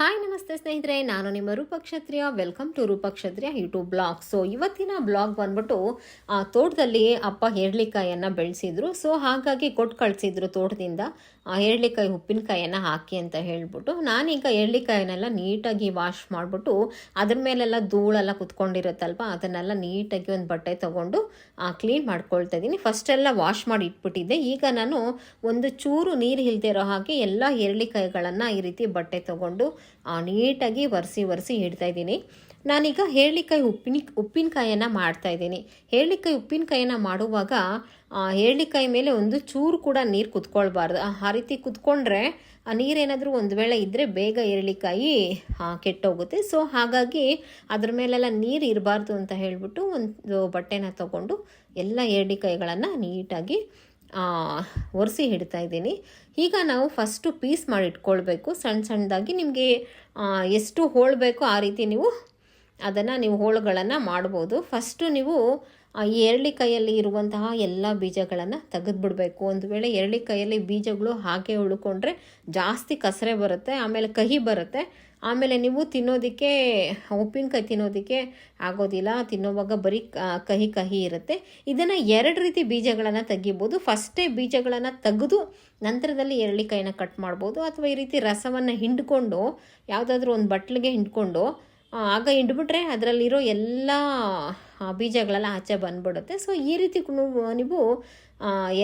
Hi ನಮಸ್ತೆ ಸ್ನೇಹಿತರೆ. ನಾನು ನಿಮ್ಮ Roopakshatriya welcome to Roopakshatriya YouTube blog so ಇವತ್ತಿನ ಬ್ಲಾಗ್ ಬಂದ್ಬಿಟ್ಟು ಆ, ತೋಟದಲ್ಲಿ ಅಪ್ಪ ಹೇರ್ಲಿಕಾಯನ್ನು ಬೆಳೆಸಿದ್ರು. ಸೊ ಹಾಗಾಗಿ ಕೊಟ್ಟು ಕಳಿಸಿದ್ರು ತೋಟದಿಂದ. ಆ ಹೇರ್ಲಿಕಾಯಿ ಉಪ್ಪಿನಕಾಯನ್ನು ಹಾಕಿ ಅಂತ ಹೇಳ್ಬಿಟ್ಟು ನಾನೀಗ ಹೇರ್ಲಿಕಾಯಿನೆಲ್ಲ ನೀಟಾಗಿ ವಾಶ್ ಮಾಡಿಬಿಟ್ಟು ಅದ್ರ ಮೇಲೆಲ್ಲ ಧೂಳೆಲ್ಲ ಕುತ್ಕೊಂಡಿರುತ್ತಲ್ವ ಅದನ್ನೆಲ್ಲ ನೀಟಾಗಿ ಒಂದು ಬಟ್ಟೆ ತೊಗೊಂಡು ಕ್ಲೀನ್ ಮಾಡ್ಕೊಳ್ತಾ ಇದ್ದೀನಿ. ಫಸ್ಟೆಲ್ಲ ವಾಶ್ ಮಾಡಿ ಇಟ್ಬಿಟ್ಟಿದ್ದೆ. ಈಗ ನಾನು ಒಂದು ಚೂರು ನೀರು ಇಲ್ದಿರೋ ಹಾಗೆ ಎಲ್ಲ ಹೇರ್ಲಿಕಾಯಿಗಳನ್ನು ಈ ರೀತಿ ಬಟ್ಟೆ ತೊಗೊಂಡು ನೀಟಾಗಿ ಒರೆಸಿ ಒರೆಸಿ ಇಡ್ತಾ ಇದ್ದೀನಿ. ನಾನೀಗ ಹೇರ್ಲಿಕಾಯಿ ಉಪ್ಪಿನ ಉಪ್ಪಿನಕಾಯನ್ನು ಮಾಡ್ತಾ ಇದ್ದೀನಿ. ಹೇರ್ಲಿಕಾಯಿ ಉಪ್ಪಿನಕಾಯನ್ನು ಮಾಡುವಾಗ ಆ, ಹೇರ್ಲಿಕಾಯಿ ಮೇಲೆ ಒಂದು ಚೂರು ಕೂಡ ನೀರು ಕುತ್ಕೊಳ್ಬಾರ್ದು. ಆ ರೀತಿ ಕುತ್ಕೊಂಡ್ರೆ ಆ ನೀರೇನಾದರೂ ಒಂದು ವೇಳೆ ಇದ್ದರೆ ಬೇಗ ಆ, ಕೆಟ್ಟೋಗುತ್ತೆ. ಸೊ ಹಾಗಾಗಿ ಅದ್ರ ಮೇಲೆಲ್ಲ ನೀರು ಇರಬಾರ್ದು ಅಂತ ಹೇಳಿಬಿಟ್ಟು ಒಂದು ಬಟ್ಟೆನ ತಗೊಂಡು ಎಲ್ಲ ಏರ್ಲಿಕಾಯಿಗಳನ್ನು ನೀಟಾಗಿ ಒರೆಸಿ ಹಿಡ್ತಾ ಇದ್ದೀನಿ. ಈಗ ನಾವು ಫಸ್ಟು ಪೀಸ್ ಮಾಡಿ ಇಟ್ಕೊಳ್ಬೇಕು. ಸಣ್ಣ ಸಣ್ಣದಾಗಿ ನಿಮಗೆ ಎಷ್ಟು ಹೋಳು ಬೇಕೋ ಆ ರೀತಿ ನೀವು ಅದನ್ನು ನೀವು ಹೋಳುಗಳನ್ನು ಮಾಡ್ಬೋದು. ಫಸ್ಟು ನೀವು ಈ ಈ ಎರಳಿಕಾಯಲ್ಲಿ ಇರುವಂತಹ ಎಲ್ಲ ಬೀಜಗಳನ್ನು ತೆಗೆದುಬಿಡಬೇಕು. ಒಂದು ವೇಳೆ ಎರಳಿಕಾಯಲ್ಲಿ ಬೀಜಗಳು ಹಾಗೆ ಉಳ್ಕೊಂಡ್ರೆ ಜಾಸ್ತಿ ಕಸರೆ ಬರುತ್ತೆ, ಆಮೇಲೆ ಕಹಿ ಬರುತ್ತೆ. ಆಮೇಲೆ ನೀವು ತಿನ್ನೋದಕ್ಕೆ, ಉಪ್ಪಿನಕಾಯಿ ತಿನ್ನೋದಕ್ಕೆ ಆಗೋದಿಲ್ಲ. ತಿನ್ನೋವಾಗ ಬರೀ ಕಹಿ ಕಹಿ ಇರುತ್ತೆ. ಇದನ್ನು ಎರಡು ರೀತಿ ಬೀಜಗಳನ್ನು ತೆಗಿಬೋದು. ಫಸ್ಟೇ ಬೀಜಗಳನ್ನು ತೆಗೆದು ನಂತರದಲ್ಲಿ ಎರಳಿಕಾಯಿನ ಕಟ್ ಮಾಡ್ಬೋದು. ಅಥವಾ ಈ ರೀತಿ ರಸವನ್ನು ಹಿಂಡ್ಕೊಂಡು, ಯಾವುದಾದ್ರೂ ಒಂದು ಬಟ್ಲಿಗೆ ಹಿಂಡ್ಕೊಂಡು ಆಗ ಹಿಂಡ್ಬಿಟ್ರೆ ಅದರಲ್ಲಿರೋ ಎಲ್ಲ ಬೀಜಗಳೆಲ್ಲ ಆಚೆ ಬಂದ್ಬಿಡುತ್ತೆ. ಸೊ ಈ ರೀತಿ ನೀವು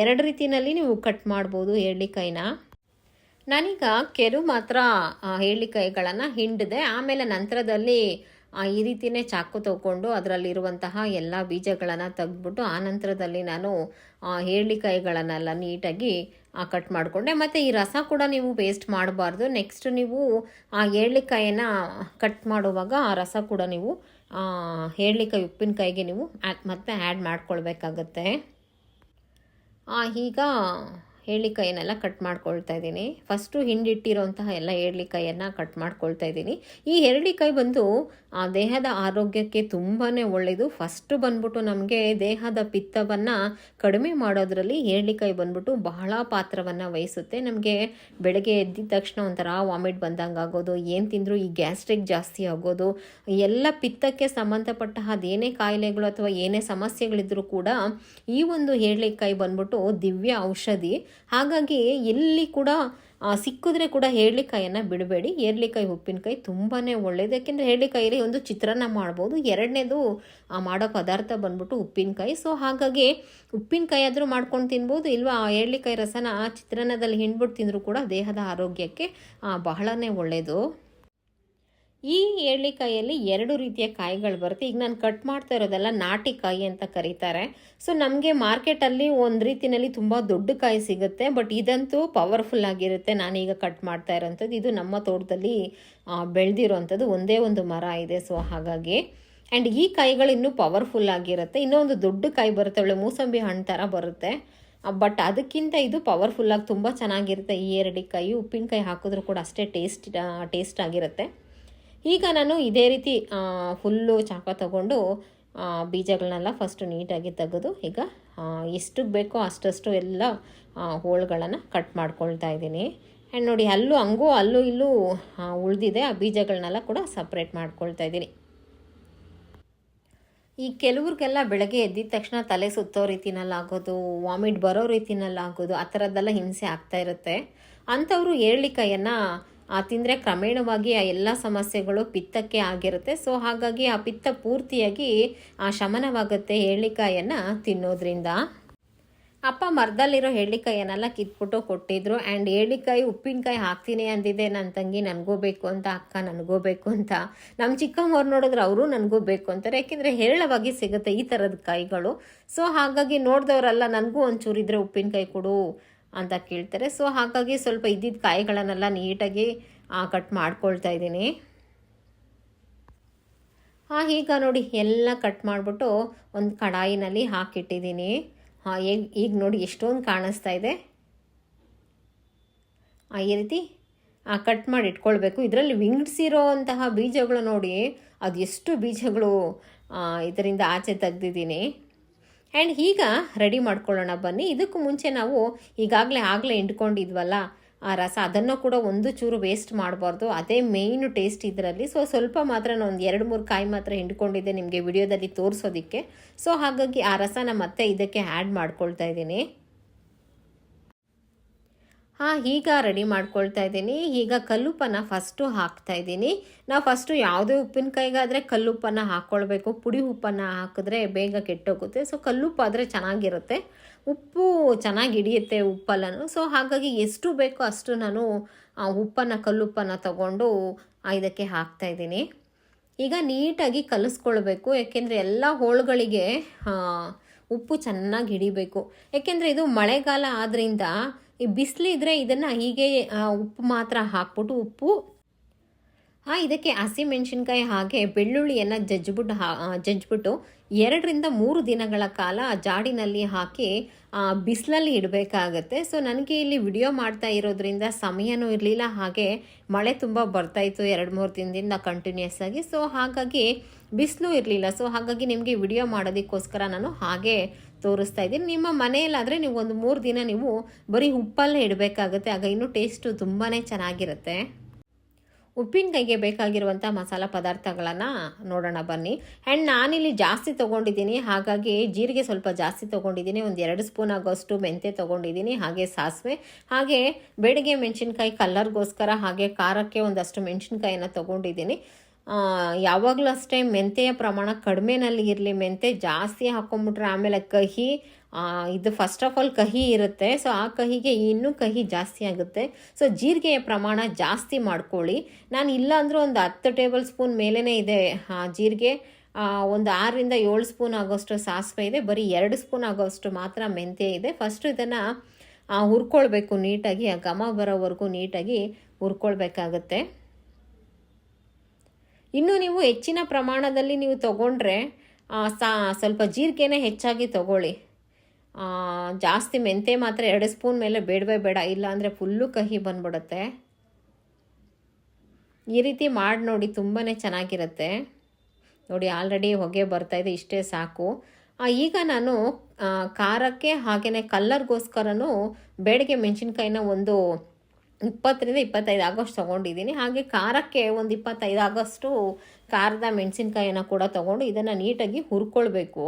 ಎರಡು ರೀತಿಯಲ್ಲಿ ನೀವು ಕಟ್ ಮಾಡ್ಬೋದು ಏರ್ಲಿಕಾಯಿನ ನಾನೀಗ ಕೆರು ಮಾತ್ರ ಹೇಳಿಕಾಯಿಗಳನ್ನು ಹಿಂಡಿದೆ, ಆಮೇಲೆ ನಂತರದಲ್ಲಿ ಈ ರೀತಿಯೇ ಚಾಕು ತಗೊಂಡು ಅದರಲ್ಲಿರುವಂತಹ ಎಲ್ಲ ಬೀಜಗಳನ್ನು ತೆಗೆದ್ಬಿಟ್ಟು, ಆ ನಂತರದಲ್ಲಿ ನಾನು ಹೇಳಿಕಾಯಿಗಳನ್ನೆಲ್ಲ ನೀಟಾಗಿ ಕಟ್ ಮಾಡಿಕೊಂಡೆ. ಮತ್ತು ಈ ರಸ ಕೂಡ ನೀವು ವೇಸ್ಟ್ ಮಾಡಬಾರ್ದು. ನೆಕ್ಸ್ಟ್ ನೀವು, ಆ ಏಳ್ಳಿಕಾಯಿನ ಕಟ್ ಮಾಡುವಾಗ ಆ ರಸ ಕೂಡ ನೀವು ಹೇರ್ಲಿಕಾಯಿ ಉಪ್ಪಿನಕಾಯಿಗೆ ನೀವು ಮತ್ತೆ ಆ್ಯಡ್ ಮಾಡ್ಕೊಳ್ಬೇಕಾಗತ್ತೆ. ಈಗ ಏಳ್ಳಿಕಾಯಿನೆಲ್ಲ ಕಟ್ ಮಾಡ್ಕೊಳ್ತಾ ಇದ್ದೀನಿ. ಫಸ್ಟು ಹಿಂಡಿಟ್ಟಿರೋಂತಹ ಎಲ್ಲ ಏಳ್ಳಿಕಾಯಿಯನ್ನು ಕಟ್ ಮಾಡ್ಕೊಳ್ತಾ ಇದ್ದೀನಿ. ಈ ಏಳ್ಳಿಕಾಯಿ ಬಂದು ಆ ದೇಹದ ಆರೋಗ್ಯಕ್ಕೆ ತುಂಬಾ ಒಳ್ಳೆಯದು ಫಸ್ಟು ಬಂದ್ಬಿಟ್ಟು ನಮಗೆ ದೇಹದ ಪಿತ್ತವನ್ನು ಕಡಿಮೆ ಮಾಡೋದ್ರಲ್ಲಿ ಏಳ್ಳಿಕಾಯಿ ಬಂದ್ಬಿಟ್ಟು ಬಹಳ ಪಾತ್ರವನ್ನು ವಹಿಸುತ್ತೆ. ನಮಗೆ ಬೆಳಗ್ಗೆ ಎದ್ದಿದ ತಕ್ಷಣ ಒಂಥರ ವಾಮಿಟ್ ಬಂದಂಗೆ ಆಗೋದು ಏನು ತಿಂದರೂ ಈ ಗ್ಯಾಸ್ಟ್ರಿಕ್ ಜಾಸ್ತಿ ಆಗೋದು ಎಲ್ಲ ಪಿತ್ತಕ್ಕೆ ಸಂಬಂಧಪಟ್ಟ ಅದೇನೇ ಕಾಯಿಲೆಗಳು ಅಥವಾ ಏನೇ ಸಮಸ್ಯೆಗಳಿದ್ರೂ ಕೂಡ ಈ ಒಂದು ಏಳ್ಳಿಕಾಯಿ ಬಂದ್ಬಿಟ್ಟು ದಿವ್ಯ ಔಷಧಿ. ಹಾಗಾಗಿ ಎಲ್ಲಿ ಕೂಡ ಸಿಕ್ಕಿದ್ರೆ ಕೂಡ ಏರ್ಲಿಕಾಯಿಯನ್ನು ಬಿಡಬೇಡಿ. ಏರ್ಲಿಕಾಯಿ ಉಪ್ಪಿನಕಾಯಿ ತುಂಬಾ ಒಳ್ಳೆಯದು ಯಾಕೆಂದರೆ ಹೇರ್ಲಿಕಾಯಲ್ಲಿ ಒಂದು ಚಿತ್ರಾನ್ನ ಮಾಡ್ಬೋದು. ಎರಡನೇದು ಮಾಡೋ ಪದಾರ್ಥ ಬಂದ್ಬಿಟ್ಟು ಉಪ್ಪಿನಕಾಯಿ. ಸೊ ಹಾಗಾಗಿ ಉಪ್ಪಿನಕಾಯಿ ಆದರೂ ಮಾಡ್ಕೊಂಡು ತಿನ್ಬೋದು. ಇಲ್ವಾ, ಆ, ಏರ್ಲಿಕಾಯಿ ರಸನ ಆ ಚಿತ್ರಾನ್ನದಲ್ಲಿ ಹಿಂಡ್ಬಿಟ್ಟು ತಿಂದರೂ ಕೂಡ ದೇಹದ ಆರೋಗ್ಯಕ್ಕೆ ಬಹಳನೇ ಒಳ್ಳೆಯದು ಈ ಏಳಿಕಾಯಲ್ಲಿ ಎರಡು ರೀತಿಯ ಕಾಯಿಗಳು ಬರುತ್ತೆ. ಈಗ ನಾನು ಕಟ್ ಮಾಡ್ತಾ ಇರೋದೆಲ್ಲ ನಾಟಿ ಕಾಯಿ ಅಂತ ಕರೀತಾರೆ. ಸೊ ನಮಗೆ ಮಾರ್ಕೆಟಲ್ಲಿ ಒಂದು ರೀತಿಯಲ್ಲಿ ತುಂಬ ದೊಡ್ಡ ಕಾಯಿ ಸಿಗುತ್ತೆ. ಬಟ್ ಇದಂತೂ ಪವರ್ಫುಲ್ ಆಗಿರುತ್ತೆ. ನಾನೀಗ ಕಟ್ ಮಾಡ್ತಾ ಇರೋವಂಥದ್ದು ಇದು ನಮ್ಮ ತೋಟದಲ್ಲಿ ಬೆಳೆದಿರೋವಂಥದ್ದು ಒಂದೇ ಒಂದು ಮರ ಇದೆ. ಸೊ ಹಾಗಾಗಿ. ಆ್ಯಂಡ್ ಈ ಕಾಯಿಗಳು ಇನ್ನೂ ಪವರ್ಫುಲ್ ಆಗಿರುತ್ತೆ. ಇನ್ನೊಂದು ದೊಡ್ಡ ಕಾಯಿ ಬರುತ್ತೆ. ಒಳ್ಳೆ ಮೂಸಂಬಿ ಹಣ್ಣು ಥರ ಬರುತ್ತೆ. ಬಟ್ ಅದಕ್ಕಿಂತ ಇದು ಪವರ್ಫುಲ್ಲಾಗಿ ತುಂಬ ಚೆನ್ನಾಗಿರುತ್ತೆ. ಈ ಎರಡಿಕಾಯಿ ಉಪ್ಪಿನಕಾಯಿ ಹಾಕಿದ್ರೂ ಕೂಡ ಅಷ್ಟೇ ಟೇಸ್ಟ್ ಟೇಸ್ಟ್ ಆಗಿರುತ್ತೆ. ಈಗ ನಾನು ಇದೇ ರೀತಿ ಫುಲ್ಲು ಚಾಕ ತಗೊಂಡು ಬೀಜಗಳನ್ನೆಲ್ಲ ಫಸ್ಟು ನೀಟಾಗಿ ತೆಗೆದು ಈಗ ಎಷ್ಟು ಬೇಕೋ ಅಷ್ಟಷ್ಟು ಎಲ್ಲ ಹೋಳುಗಳನ್ನು ಕಟ್ ಮಾಡ್ಕೊಳ್ತಾ ಇದ್ದೀನಿ. ಆ್ಯಂಡ್ ನೋಡಿ ಅಲ್ಲೂ ಹಂಗೂ ಅಲ್ಲೂ ಇಲ್ಲೂ ಉಳಿದಿದೆ, ಆ ಬೀಜಗಳನ್ನೆಲ್ಲ ಕೂಡ ಸಪ್ರೇಟ್ ಮಾಡ್ಕೊಳ್ತಾ ಇದ್ದೀನಿ. ಈ ಕೆಲವ್ರಿಗೆಲ್ಲ ಬೆಳಗ್ಗೆ ಎದ್ದಿದ ತಕ್ಷಣ ತಲೆ ಸುತ್ತೋ ರೀತಿನಲ್ಲಾಗೋದು ವಾಮಿಟ್ ಬರೋ ರೀತಿನಲ್ಲಾಗೋದು, ಆ ಥರದ್ದೆಲ್ಲ ಹಿಂಸೆ ಆಗ್ತಾ ಇರುತ್ತೆ. ಅಂಥವರು ಏಳ್ಳಿಕಾಯನ್ನು ತಿಂದರೆ ಕ್ರಮೇಣವಾಗಿ ಆ ಎಲ್ಲ ಸಮಸ್ಯೆಗಳು ಪಿತ್ತಕ್ಕೆ ಆಗಿರುತ್ತೆ. ಸೊ ಹಾಗಾಗಿ ಆ ಪಿತ್ತ ಪೂರ್ತಿಯಾಗಿ ಆ ಶಮನವಾಗುತ್ತೆ ಹೇಳಿಕಾಯನ್ನು ತಿನ್ನೋದ್ರಿಂದ. ಅಪ್ಪ ಮರದಲ್ಲಿರೋ ಏನೆಲ್ಲ ಕಿತ್ಬಿಟ್ಟು ಕೊಟ್ಟಿದ್ರು. ಆ್ಯಂಡ್ ಹೇಳಿಕಾಯಿ ಉಪ್ಪಿನಕಾಯಿ ಹಾಕ್ತೀನಿ ಅಂದಿದ್ದೆ. ನನ್ನ ತಂಗಿ ನನಗೂ ಬೇಕು ಅಂತ, ಅಕ್ಕ ನನಗೂ ಬೇಕು ಅಂತ. ನಮ್ಮ ಚಿಕ್ಕಮ್ಮವ್ರು ನೋಡಿದ್ರೆ ಅವರು ನನಗೂ ಬೇಕು ಅಂತಾರೆ. ಯಾಕೆಂದರೆ ಹೇರಳವಾಗಿ ಸಿಗುತ್ತೆ ಈ ಥರದ ಕಾಯಿಗಳು. ಸೊ ಹಾಗಾಗಿ ನೋಡಿದವರೆಲ್ಲ, ನನಗೂ ಒಂಚೂರು ಇದ್ರೆ ಉಪ್ಪಿನಕಾಯಿ ಕೊಡು ಅಂತ ಕೇಳ್ತಾರೆ. ಸೊ ಹಾಗಾಗಿ ಸ್ವಲ್ಪ ಇದ್ದಿದ್ದ ಕಾಯಿಗಳನ್ನೆಲ್ಲ ನೀಟಾಗಿ ಕಟ್ ಮಾಡ್ಕೊಳ್ತಾ ಇದ್ದೀನಿ. ಹಾಂ, ಈಗ ನೋಡಿ, ಎಲ್ಲ ಕಟ್ ಮಾಡಿಬಿಟ್ಟು ಒಂದು ಕಡಾಯಿನಲ್ಲಿ ಹಾಕಿಟ್ಟಿದ್ದೀನಿ. ಹಾಂ ಈಗ ಈಗ ನೋಡಿ ಎಷ್ಟೊಂದು ಕಾಣಿಸ್ತಾ ಇದೆ. ಈ ರೀತಿ ಕಟ್ ಮಾಡಿ ಇಟ್ಕೊಳ್ಬೇಕು. ಇದರಲ್ಲಿ ವಿಂಗಡಿಸಿರೋ ಅಂತಹ ಬೀಜಗಳು ನೋಡಿ, ಅದು ಎಷ್ಟು ಬೀಜಗಳು ಇದರಿಂದ ಆಚೆ ತೆಗ್ದಿದ್ದೀನಿ. ಆ್ಯಂಡ್ ಈಗ ರೆಡಿ ಮಾಡ್ಕೊಳ್ಳೋಣ ಬನ್ನಿ. ಇದಕ್ಕೂ ಮುಂಚೆ ನಾವು ಈಗಾಗಲೇ ಆಗಲೇ ಹಿಂಡ್ಕೊಂಡಿದ್ವಲ್ಲ, ಆ ರಸ. ಅದನ್ನು ಕೂಡ ಒಂದು ಚೂರು ವೇಸ್ಟ್ ಮಾಡಬಾರ್ದು. ಅದೇ ಮೇಯ್ನ್ ಟೇಸ್ಟ್ ಇದರಲ್ಲಿ. ಸೊ ಸ್ವಲ್ಪ ಮಾತ್ರ ನಾನು ಒಂದು ಎರಡು ಮೂರು ಕಾಯಿ ಮಾತ್ರ ಹಿಂಡ್ಕೊಂಡಿದ್ದೆ ನಿಮಗೆ ವಿಡಿಯೋದಲ್ಲಿ ತೋರಿಸೋದಕ್ಕೆ. ಸೊ ಹಾಗಾಗಿ ಆ ರಸನ ಮತ್ತೆ ಇದಕ್ಕೆ ಆ್ಯಡ್ ಮಾಡ್ಕೊಳ್ತಾ ಇದ್ದೀನಿ. ಹಾಂ, ಈಗ ರೆಡಿ ಮಾಡ್ಕೊಳ್ತಾ ಇದ್ದೀನಿ. ಈಗ ಕಲ್ಲುಪ್ಪನ ಫಸ್ಟು ಹಾಕ್ತಾ ಇದ್ದೀನಿ. ನಾವು ಫಸ್ಟು ಯಾವುದೇ ಉಪ್ಪಿನಕಾಯಿಗಾದರೆ ಕಲ್ಲುಪ್ಪನ್ನು ಹಾಕ್ಕೊಳ್ಬೇಕು ಪುಡಿ ಉಪ್ಪನ್ನು ಹಾಕಿದ್ರೆ ಬೇಗ ಕೆಟ್ಟೋಗುತ್ತೆ. ಸೊ ಕಲ್ಲುಪ್ಪು ಆದರೆ ಚೆನ್ನಾಗಿರುತ್ತೆ. ಉಪ್ಪು ಚೆನ್ನಾಗಿ ಹಿಡಿಯುತ್ತೆ ಉಪ್ಪಲ್ಲೂ ಸೊ ಹಾಗಾಗಿ ಎಷ್ಟು ಬೇಕೋ ಅಷ್ಟು ನಾನು ಉಪ್ಪನ್ನು, ಕಲ್ಲುಪ್ಪನ್ನು ತಗೊಂಡು ಇದಕ್ಕೆ ಹಾಕ್ತಾ ಇದ್ದೀನಿ. ಈಗ ನೀಟಾಗಿ ಕಲಿಸ್ಕೊಳ್ಬೇಕು. ಯಾಕೆಂದರೆ ಎಲ್ಲ ಹೋಳುಗಳಿಗೆ ಉಪ್ಪು ಚೆನ್ನಾಗಿ ಹಿಡಿಬೇಕು. ಯಾಕೆಂದರೆ ಇದು ಮಳೆಗಾಲ ಆದ್ದರಿಂದ ಬಿಸಿಲಿದ್ರೆ ಇದನ್ನು ಹೀಗೆ ಉಪ್ಪು ಮಾತ್ರ ಹಾಕ್ಬಿಟ್ಟು ಉಪ್ಪು ಇದಕ್ಕೆ ಹಸಿಮೆಣಸಿನ್ಕಾಯಿ ಹಾಗೆ ಬೆಳ್ಳುಳ್ಳಿಯನ್ನು ಜಜ್ಜಿಬಿಟ್ಟು ಹಾ ಜಜ್ಜಿಬಿಟ್ಟು ಎರಡರಿಂದ ಮೂರು ದಿನಗಳ ಕಾಲ ಜಾಡಿನಲ್ಲಿ ಹಾಕಿ ಬಿಸಿಲಲ್ಲಿ ಇಡಬೇಕಾಗತ್ತೆ. ಸೊ ನನಗೆ ಇಲ್ಲಿ ವಿಡಿಯೋ ಮಾಡ್ತಾ ಇರೋದ್ರಿಂದ ಸಮಯನೂ ಇರಲಿಲ್ಲ. ಹಾಗೆ ಮಳೆ ತುಂಬ ಬರ್ತಾಯಿತ್ತು ಎರಡು ಮೂರು ದಿನದಿಂದ ಕಂಟಿನ್ಯೂಸ್ ಆಗಿ. ಸೊ ಹಾಗಾಗಿ ಬಿಸಿಲು ಇರಲಿಲ್ಲ. ಸೊ ಹಾಗಾಗಿ ನಿಮಗೆ ವಿಡಿಯೋ ಮಾಡೋದಕ್ಕೋಸ್ಕರ ನಾನು ಹಾಗೆ ತೋರಿಸ್ತಾ ಇದ್ದೀನಿ. ನಿಮ್ಮ ಮನೆಯಲ್ಲಾದರೆ ನೀವು ಒಂದು ಮೂರು ದಿನ ನೀವು ಬರೀ ಉಪ್ಪಲ್ಲೇ ಇಡಬೇಕಾಗತ್ತೆ. ಆಗ ಇನ್ನೂ ಟೇಸ್ಟು ತುಂಬಾ ಚೆನ್ನಾಗಿರುತ್ತೆ. ಉಪ್ಪಿನಕಾಯಿಗೆ ಬೇಕಾಗಿರುವಂಥ ಮಸಾಲ ಪದಾರ್ಥಗಳನ್ನು ನೋಡೋಣ ಬನ್ನಿ. ಆ್ಯಂಡ್ ನಾನಿಲ್ಲಿ ಜಾಸ್ತಿ ತೊಗೊಂಡಿದ್ದೀನಿ. ಹಾಗಾಗಿ ಜೀರಿಗೆ ಸ್ವಲ್ಪ ಜಾಸ್ತಿ ತೊಗೊಂಡಿದ್ದೀನಿ. ಒಂದು ಎರಡು ಸ್ಪೂನ್ ಆಗೋಷ್ಟು ಮೆಂತೆ ತೊಗೊಂಡಿದ್ದೀನಿ. ಹಾಗೆ ಸಾಸಿವೆ, ಹಾಗೆ ಬೆಳಗ್ಗೆ ಮೆಣಸಿನ್ಕಾಯಿ ಕಲ್ಲರ್ಗೋಸ್ಕರ ಹಾಗೆ ಖಾರಕ್ಕೆ ಒಂದಷ್ಟು ಮೆಣಸಿನ್ಕಾಯಿನ ತೊಗೊಂಡಿದ್ದೀನಿ. ಯಾವಾಗಲೂ ಅಷ್ಟೇ ಮೆಂತೆಯ ಪ್ರಮಾಣ ಕಡಿಮೆನಲ್ಲಿ ಇರಲಿ. ಮೆಂತೆ ಜಾಸ್ತಿ ಹಾಕೊಂಬಿಟ್ರೆ ಆಮೇಲೆ ಕಹಿ ಇದು ಫಸ್ಟ್ ಆಫ್ ಆಲ್ ಕಹಿ ಇರುತ್ತೆ. ಸೊ ಆ ಕಹಿಗೆ ಇನ್ನೂ ಕಹಿ ಜಾಸ್ತಿ ಆಗುತ್ತೆ. ಸೊ ಜೀರಿಗೆಯ ಪ್ರಮಾಣ ಜಾಸ್ತಿ ಮಾಡ್ಕೊಳ್ಳಿ. ನಾನು ಇಲ್ಲ ಅಂದರೂ ಒಂದು ಹತ್ತು ಟೇಬಲ್ ಸ್ಪೂನ್ ಮೇಲೇ ಇದೆ ಜೀರಿಗೆ. ಒಂದು ಆರರಿಂದ ಏಳು ಸ್ಪೂನ್ ಆಗೋಷ್ಟು ಸಾಸಿವೆ ಇದೆ. ಬರೀ ಎರಡು ಸ್ಪೂನ್ ಆಗೋಷ್ಟು ಮಾತ್ರ ಮೆಂತ್ಯ ಇದೆ. ಫಸ್ಟು ಇದನ್ನು ಹುರ್ಕೊಳ್ಬೇಕು ನೀಟಾಗಿ. ಆ, ಘಮ ಬರೋವರೆಗೂ ನೀಟಾಗಿ ಹುರ್ಕೊಳ್ಬೇಕಾಗತ್ತೆ. ಇನ್ನು ನೀವು ಹೆಚ್ಚಿನ ಪ್ರಮಾಣದಲ್ಲಿ ನೀವು ತಗೊಂಡ್ರೆ ಸಾ, ಸ್ವಲ್ಪ ಜೀರಿಗೆನೇ ಹೆಚ್ಚಾಗಿ ತಗೊಳ್ಳಿ. ಜಾಸ್ತಿ ಮೆಂತೆ ಮಾತ್ರ ಎರಡು ಸ್ಪೂನ್ ಮೇಲೆ ಬೇಡವೇ ಬೇಡ ಇಲ್ಲ ಅಂದರೆ ಫುಲ್ಲು ಕಹಿ ಬಂದ್ಬಿಡುತ್ತೆ. ಈ ರೀತಿ ಮಾಡಿ ನೋಡಿ ತುಂಬಾ ಚೆನ್ನಾಗಿರುತ್ತೆ. ನೋಡಿ, ಆಲ್ರೆಡಿ ಹೊಗೆ ಬರ್ತಾಯಿದೆ ಇಷ್ಟೇ ಸಾಕು. ಈಗ ನಾನು ಖಾರಕ್ಕೆ ಹಾಗೆಯೇ ಕಲ್ಲರ್ಗೋಸ್ಕರನೂ ಬೇಡಿಗೆ ಮೆಣಸಿನ್ಕಾಯಿನ ಒಂದು ಇಪ್ಪತ್ತರಿಂದ ಇಪ್ಪತ್ತೈದು ಆಗೋಷ್ಟು ತೊಗೊಂಡಿದ್ದೀನಿ. ಹಾಗೆ ಖಾರಕ್ಕೆ ಒಂದು ಇಪ್ಪತ್ತೈದು ಆಗೋಷ್ಟು ಖಾರದ ಮೆಣಸಿನ್ಕಾಯಿನ ಕೂಡ ತೊಗೊಂಡು ಇದನ್ನು ನೀಟಾಗಿ ಹುರ್ಕೊಳ್ಬೇಕು.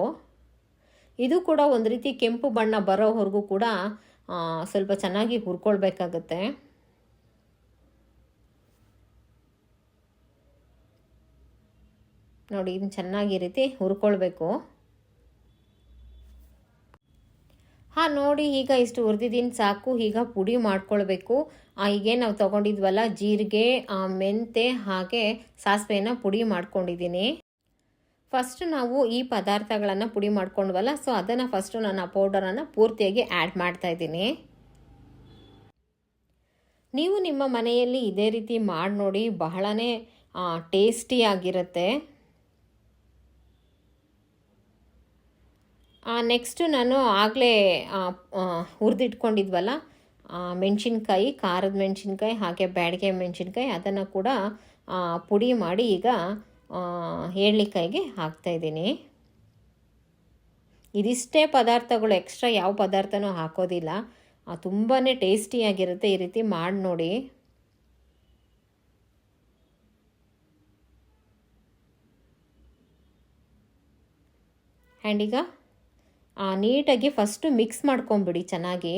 ಇದು ಕೂಡ ಒಂದು ರೀತಿ ಕೆಂಪು ಬಣ್ಣ ಬರೋವರೆಗೂ ಕೂಡ ಸ್ವಲ್ಪ ಚೆನ್ನಾಗಿ ಹುರ್ಕೊಳ್ಬೇಕಾಗತ್ತೆ. ನೋಡಿ, ಇದನ್ನು ಚೆನ್ನಾಗಿ ರೀತಿ ಹುರ್ಕೊಳ್ಬೇಕು. ಹಾಂ, ನೋಡಿ, ಈಗ ಇಷ್ಟು ಹುರಿದಿದ್ದೀನಿ, ಸಾಕು. ಈಗ ಪುಡಿ ಮಾಡ್ಕೊಳ್ಬೇಕು. ಹೀಗೆ ನಾವು ತೊಗೊಂಡಿದ್ವಲ್ಲ, ಜೀರಿಗೆ ಮೆಂತೆ ಹಾಗೆ ಸಾಸಿವೆನ ಪುಡಿ ಮಾಡ್ಕೊಂಡಿದ್ದೀನಿ. ಫಸ್ಟ್ ನಾವು ಈ ಪದಾರ್ಥಗಳನ್ನು ಪುಡಿ ಮಾಡ್ಕೊಂಡ್ವಲ್ಲ ಸೊ ಅದನ್ನು ಫಸ್ಟು ನಾನು ಆ ಪೌಡರನ್ನು ಪೂರ್ತಿಯಾಗಿ ಆ್ಯಡ್ ಮಾಡ್ತಾ ಇದ್ದೀನಿ. ನೀವು ನಿಮ್ಮ ಮನೆಯಲ್ಲಿ ಇದೇ ರೀತಿ ಮಾಡಿ ನೋಡಿ, ಬಹಳನೇ ಟೇಸ್ಟಿಯಾಗಿರುತ್ತೆ ನೆಕ್ಸ್ಟು ನಾನು ಆಗಲೇ ಹುರಿದಿಟ್ಕೊಂಡಿದ್ವಲ್ಲ ಮೆಣಸಿನ್ಕಾಯಿ, ಖಾರದ ಮೆಣಸಿನ್ಕಾಯಿ, ಹಾಗೆ ಬ್ಯಾಡಿಗೆ ಮೆಣಸಿನ್ಕಾಯಿ, ಅದನ್ನು ಕೂಡ ಪುಡಿ ಮಾಡಿ ಈಗ ಏಳ್ಳಿಕಾಯಿಗೆ ಹಾಕ್ತಾಯಿದ್ದೀನಿ ಇದಿಷ್ಟೇ ಪದಾರ್ಥಗಳು ಎಕ್ಸ್ಟ್ರಾ ಯಾವ ಪದಾರ್ಥನೂ ಹಾಕೋದಿಲ್ಲ. ತುಂಬಾ ಟೇಸ್ಟಿಯಾಗಿರುತ್ತೆ ಈ ರೀತಿ ಮಾಡಿ ನೋಡಿ. ಆ್ಯಂಡ್ ಈಗ ನೀಟಾಗಿ ಫಸ್ಟು ಮಿಕ್ಸ್ ಮಾಡ್ಕೊಂಬಿಡಿ ಚೆನ್ನಾಗಿ.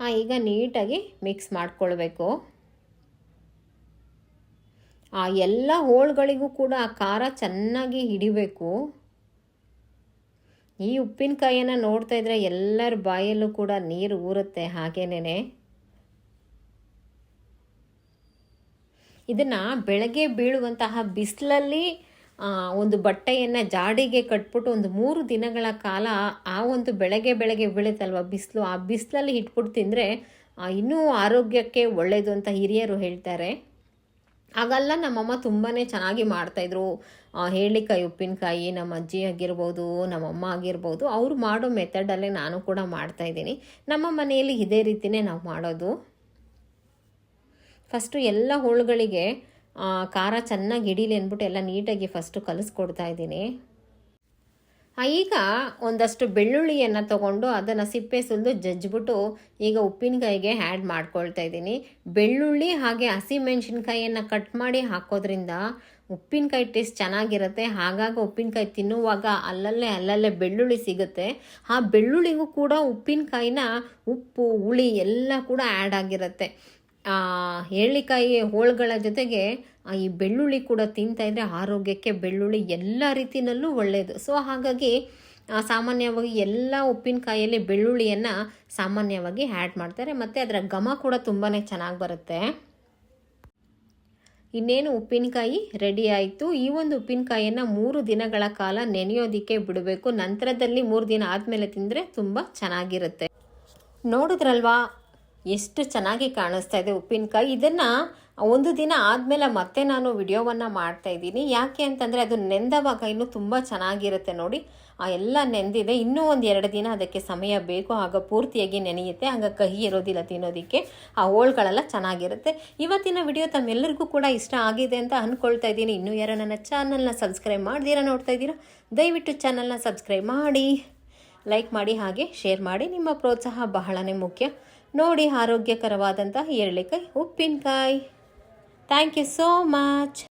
ಹಾಂ, ಈಗ ನೀಟಾಗಿ ಮಿಕ್ಸ್ ಮಾಡ್ಕೊಳ್ಬೇಕು. ಆ ಎಲ್ಲ ಹೋಳುಗಳಿಗೂ ಕೂಡ ಆ ಖಾರ ಚೆನ್ನಾಗಿ ಹಿಡಿಬೇಕು. ಈ ಉಪ್ಪಿನಕಾಯಿಯನ್ನು ನೋಡ್ತಾ ಇದ್ರೆ ಎಲ್ಲರ ಬಾಯಲ್ಲೂ ಕೂಡ ನೀರು ಊರುತ್ತೆ ಹಾಗೇನೇ ಇದನ್ನು ಬೆಳಗ್ಗೆ ಬೀಳುವಂತಹ ಬಿಸಿಲಲ್ಲಿ ಒಂದು ಬಟ್ಟೆಯನ್ನು ಜಾಡಿಗೆ ಕಟ್ಬಿಟ್ಟು ಒಂದು ಮೂರು ದಿನಗಳ ಕಾಲ ಆ ಒಂದು ಬೆಳಗ್ಗೆ ಬೆಳಗ್ಗೆ ಬೀಳುತ್ತಲ್ವ ಬಿಸಿಲು, ಆ ಬಿಸಿಲಲ್ಲಿ ಇಟ್ಬಿಟ್ಟು ತಿಂದರೆ ಇನ್ನೂ ಆರೋಗ್ಯಕ್ಕೆ ಒಳ್ಳೆಯದು ಅಂತ ಹಿರಿಯರು ಹೇಳ್ತಾರೆ. ಆಗೆಲ್ಲ ನಮ್ಮಮ್ಮ ತುಂಬಾ ಚೆನ್ನಾಗಿ ಮಾಡ್ತಾಯಿದ್ರು. ಹೇಳಿಕಾಯಿ ಉಪ್ಪಿನಕಾಯಿ, ನಮ್ಮ ಅಜ್ಜಿ ಆಗಿರ್ಬೋದು ನಮ್ಮಮ್ಮ ಆಗಿರ್ಬೋದು, ಅವ್ರು ಮಾಡೋ ಮೆಥಡಲ್ಲೇ ನಾನು ಕೂಡ ಮಾಡ್ತಾಯಿದ್ದೀನಿ. ನಮ್ಮ ಮನೆಯಲ್ಲಿ ಇದೇ ರೀತಿಯೇ ನಾವು ಮಾಡೋದು. ಫಸ್ಟು ಎಲ್ಲ ಹೋಳುಗಳಿಗೆ ಖಾರ ಚೆನ್ನಾಗಿ ಹಿಡೀಲಿ ಅಂದ್ಬಿಟ್ಟು ಎಲ್ಲ ನೀಟಾಗಿ ಫಸ್ಟು ಕಲಿಸ್ಕೊಡ್ತಾ ಇದ್ದೀನಿ ಈಗ ಒಂದಷ್ಟು ಬೆಳ್ಳುಳ್ಳಿಯನ್ನು ತಗೊಂಡು ಅದನ್ನು ಸಿಪ್ಪೆ ಸುಲಿದು ಜಜ್ಜಿಬಿಟ್ಟು ಈಗ ಉಪ್ಪಿನಕಾಯಿಗೆ ಆ್ಯಡ್ ಮಾಡ್ಕೊಳ್ತಾ ಇದ್ದೀನಿ. ಬೆಳ್ಳುಳ್ಳಿ ಹಾಗೆ ಹಸಿಮೆಣಸಿನ್ಕಾಯಿಯನ್ನು ಕಟ್ ಮಾಡಿ ಹಾಕೋದ್ರಿಂದ ಉಪ್ಪಿನಕಾಯಿ ಟೇಸ್ಟ್ ಚೆನ್ನಾಗಿರುತ್ತೆ. ಹಾಗಾಗಿ ಉಪ್ಪಿನಕಾಯಿ ತಿನ್ನುವಾಗ ಅಲ್ಲಲ್ಲೇ ಅಲ್ಲಲ್ಲೇ ಬೆಳ್ಳುಳ್ಳಿ ಸಿಗುತ್ತೆ. ಆ ಬೆಳ್ಳುಳ್ಳಿಗೂ ಕೂಡ ಉಪ್ಪಿನಕಾಯಿನ ಉಪ್ಪು, ಹುಳಿ ಎಲ್ಲ ಕೂಡ ಆ್ಯಡ್ ಆಗಿರುತ್ತೆ. ಆ, ಏಳ್ಳಿಕಾಯಿ ಹೋಳುಗಳ ಜೊತೆಗೆ ಈ ಬೆಳ್ಳುಳ್ಳಿ ಕೂಡ ತಿಂತಾ ಇದ್ರೆ ಆರೋಗ್ಯಕ್ಕೆ ಬೆಳ್ಳುಳ್ಳಿ ಎಲ್ಲ ರೀತಿಯಲ್ಲೂ ಒಳ್ಳೆಯದು ಸೊ ಹಾಗಾಗಿ ಸಾಮಾನ್ಯವಾಗಿ ಎಲ್ಲ ಉಪ್ಪಿನಕಾಯಿಯಲ್ಲಿ ಬೆಳ್ಳುಳ್ಳಿಯನ್ನು ಸಾಮಾನ್ಯವಾಗಿ ಆ್ಯಡ್ ಮಾಡ್ತಾರೆ. ಮತ್ತು ಅದರ ಘಮ ಕೂಡ ತುಂಬಾ ಚೆನ್ನಾಗಿ ಬರುತ್ತೆ. ಇನ್ನೇನು ಉಪ್ಪಿನಕಾಯಿ ರೆಡಿ ಆಯಿತು. ಈ ಒಂದು ಉಪ್ಪಿನಕಾಯಿಯನ್ನು ಮೂರು ದಿನಗಳ ಕಾಲ ನೆನೆಯೋದಕ್ಕೆ ಬಿಡಬೇಕು. ನಂತರದಲ್ಲಿ ಮೂರು ದಿನ ಆದಮೇಲೆ ತಿಂದರೆ ತುಂಬ ಚೆನ್ನಾಗಿರುತ್ತೆ. ನೋಡಿದ್ರಲ್ವಾ? ಎಷ್ಟು ಚೆನ್ನಾಗಿ ಕಾಣಿಸ್ತಾ ಇದೆ ಉಪ್ಪಿನಕಾಯಿ. ಇದನ್ನು ಒಂದು ದಿನ ಆದಮೇಲೆ ಮತ್ತೆ ನಾನು ವಿಡಿಯೋವನ್ನು ಮಾಡ್ತಾ ಇದ್ದೀನಿ. ಯಾಕೆ ಅಂತಂದರೆ ಅದು ನೆಂದವಾಗ ಇನ್ನೂ ತುಂಬ ಚೆನ್ನಾಗಿರುತ್ತೆ ನೋಡಿ. ಆ ಎಲ್ಲ ನೆಂದಿದೆ. ಇನ್ನೂ ಒಂದು ಎರಡು ದಿನ ಅದಕ್ಕೆ ಸಮಯ ಬೇಕು. ಆಗ ಪೂರ್ತಿಯಾಗಿ ನೆನೆಯುತ್ತೆ. ಆಗ ಕಹಿ ಇರೋದಿಲ್ಲ ತಿನ್ನೋದಕ್ಕೆ. ಆ ಹೋಳ್ಗಳೆಲ್ಲ ಚೆನ್ನಾಗಿರುತ್ತೆ. ಇವತ್ತಿನ ವಿಡಿಯೋ ತಮ್ಮೆಲ್ಲರಿಗೂ ಕೂಡ ಇಷ್ಟ ಆಗಿದೆ ಅಂತ ಅಂದ್ಕೊಳ್ತಾ ಇದ್ದೀನಿ. ಇನ್ನೂ ಯಾರು ನನ್ನ ಚಾನಲ್ನ ಸಬ್ಸ್ಕ್ರೈಬ್ ಮಾಡ್ದಿರಾ ನೋಡ್ತಾ ಇದ್ದೀರಾ? ದಯವಿಟ್ಟು ಚಾನಲ್ನ ಸಬ್ಸ್ಕ್ರೈಬ್ ಮಾಡಿ, ಲೈಕ್ ಮಾಡಿ ಹಾಗೆ ಶೇರ್ ಮಾಡಿ. ನಿಮ್ಮ ಪ್ರೋತ್ಸಾಹ ಬಹಳನೇ ಮುಖ್ಯ. ನೋಡಿ ಆರೋಗ್ಯಕರವಾದಂತಹ ಏರಳಿಕಾಯಿ ಉಪ್ಪಿನಕಾಯಿ. Thank you so much